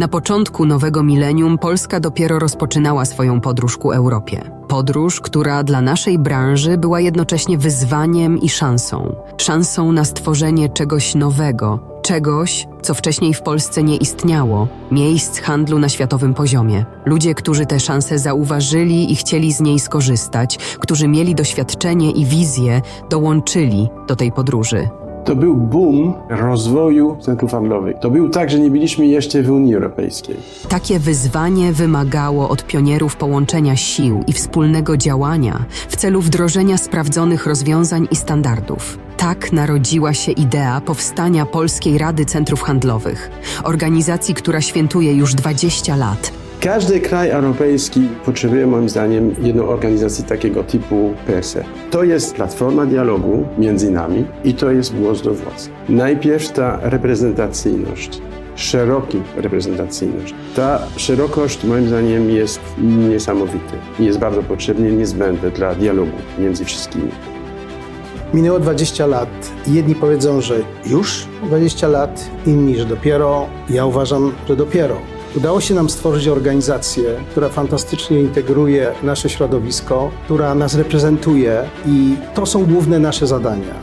Na początku nowego milenium Polska dopiero rozpoczynała swoją podróż ku Europie. Podróż, która dla naszej branży była jednocześnie wyzwaniem i szansą. Szansą na stworzenie czegoś nowego, czegoś, co wcześniej w Polsce nie istniało miejsc handlu na światowym poziomie. Ludzie, którzy tę szansę zauważyli i chcieli z niej skorzystać, którzy mieli doświadczenie i wizję, dołączyli do tej podróży. To był boom rozwoju centrów handlowych. To był tak, że nie byliśmy jeszcze w Unii Europejskiej. Takie wyzwanie wymagało od pionierów połączenia sił i wspólnego działania w celu wdrożenia sprawdzonych rozwiązań i standardów. Tak narodziła się idea powstania Polskiej Rady Centrów Handlowych, organizacji, która świętuje już 20 lat. Każdy kraj europejski potrzebuje moim zdaniem jedną organizację takiego typu PSE. To jest platforma dialogu między nami i to jest głos do władz. Najpierw ta reprezentacyjność, szeroka reprezentacyjność. Ta szerokość moim zdaniem jest niesamowita jest bardzo potrzebna, niezbędna dla dialogu między wszystkimi. Minęło 20 lat. Jedni powiedzą, że już 20 lat, inni, że dopiero. Ja uważam, że dopiero. Udało się nam stworzyć organizację, która fantastycznie integruje nasze środowisko, która nas reprezentuje i to są główne nasze zadania.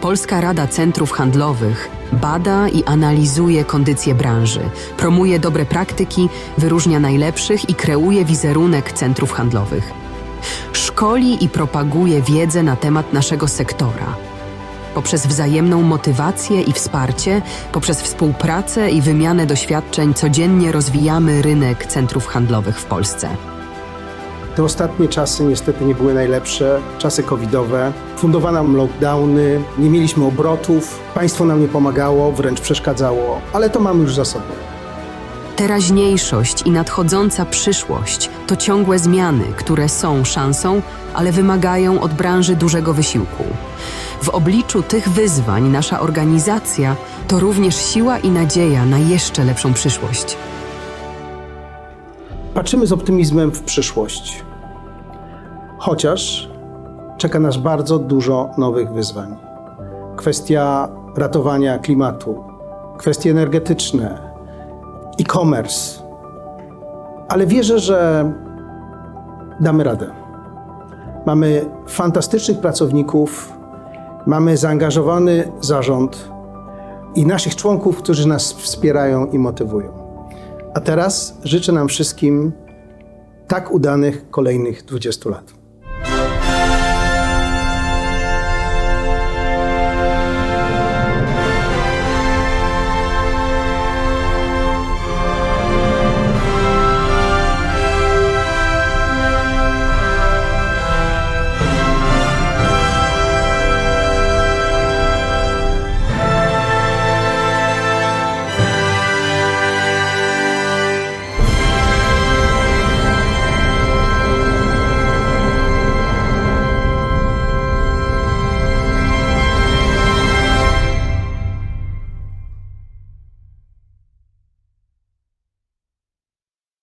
Polska Rada Centrów Handlowych bada i analizuje kondycję branży, promuje dobre praktyki, wyróżnia najlepszych i kreuje wizerunek centrów handlowych. Szkoli i propaguje wiedzę na temat naszego sektora. Poprzez wzajemną motywację i wsparcie, poprzez współpracę i wymianę doświadczeń codziennie rozwijamy rynek centrów handlowych w Polsce. Te ostatnie czasy niestety nie były najlepsze, czasy covidowe. Fundowano nam lockdowny, nie mieliśmy obrotów, państwo nam nie pomagało, wręcz przeszkadzało, ale to mamy już za sobą. Teraźniejszość i nadchodząca przyszłość to ciągłe zmiany, które są szansą, ale wymagają od branży dużego wysiłku. W obliczu tych wyzwań nasza organizacja to również siła i nadzieja na jeszcze lepszą przyszłość. Patrzymy z optymizmem w przyszłość. Chociaż czeka nas bardzo dużo nowych wyzwań. Kwestia ratowania klimatu, kwestie energetyczne, e-commerce. Ale wierzę, że damy radę. Mamy fantastycznych pracowników, mamy zaangażowany zarząd i naszych członków, którzy nas wspierają i motywują. A teraz życzę nam wszystkim tak udanych kolejnych 20 lat.